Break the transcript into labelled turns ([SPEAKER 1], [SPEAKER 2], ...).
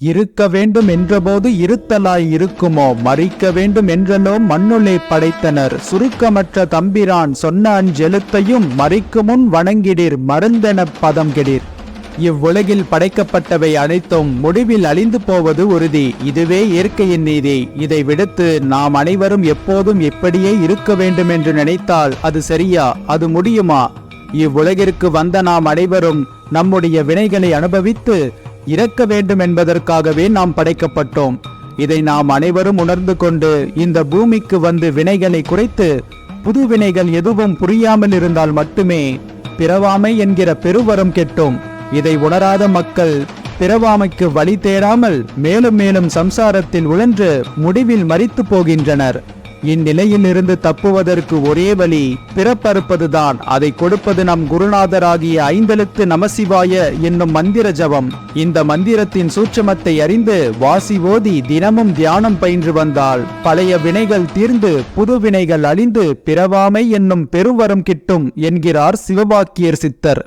[SPEAKER 1] இருக்க வேண்டும் என்றபோது இருத்தலாய் இருக்குமோ? மறிக்க வேண்டும் என்றலோ மண்ணுளை படைத்தனர். சுருக்கமற்ற தம்பிரான் சொன்ன அஞ்செழுத்தையும் மறிக்கும் முன் வணங்கிடிர் மருந்தெனப் பதம் கெடிர். இவ்வுலகில் படைக்கப்பட்டவை அனைத்தும் முடிவில் அழிந்து போவது உறுதி. இதுவே இயற்கையின் நீதி. இதை விடுத்து நாம் அனைவரும் எப்போதும் எப்படியே இருக்க வேண்டும் என்று நினைத்தால் அது சரியா? அது முடியுமா? இவ்வுலகிற்கு வந்த நாம் அனைவரும் நம்முடைய வினைகளை அனுபவித்து இறக்க வேண்டும் என்பதற்காகவே நாம் படைக்கப்பட்டோம். இதை நாம் அனைவரும் உணர்ந்து கொண்டு இந்த பூமிக்கு வந்து வினைகளை குறைத்து புது வினைகள் எதுவும் புரியாமல் இருந்தால் மட்டுமே பிறவாமை என்கிற பெருவரம் கெட்டோம். இதை உணராத மக்கள் பிறவாமைக்கு வழி தேடாமல் மேலும் மேலும் சம்சாரத்தில் உழன்று முடிவில் மறித்து போகின்றனர். இந்நிலையிலிருந்து தப்புவதற்கு ஒரே வழி பிறப்பறுப்பதுதான். அதை கொடுப்பது நம் குருநாதராகிய ஐந்தெழுத்து நமசிவாய என்னும் மந்திர ஜபம். இந்த மந்திரத்தின் சூட்சமத்தை அறிந்து வாசி ஓதி தினமும் தியானம் பயின்று வந்தால் பழைய வினைகள் தீர்ந்து புது வினைகள் அழிந்து பிறவாமை என்னும் பெருவரம் கிட்டும் என்கிறார் சிவபாக்கியர் சித்தர்.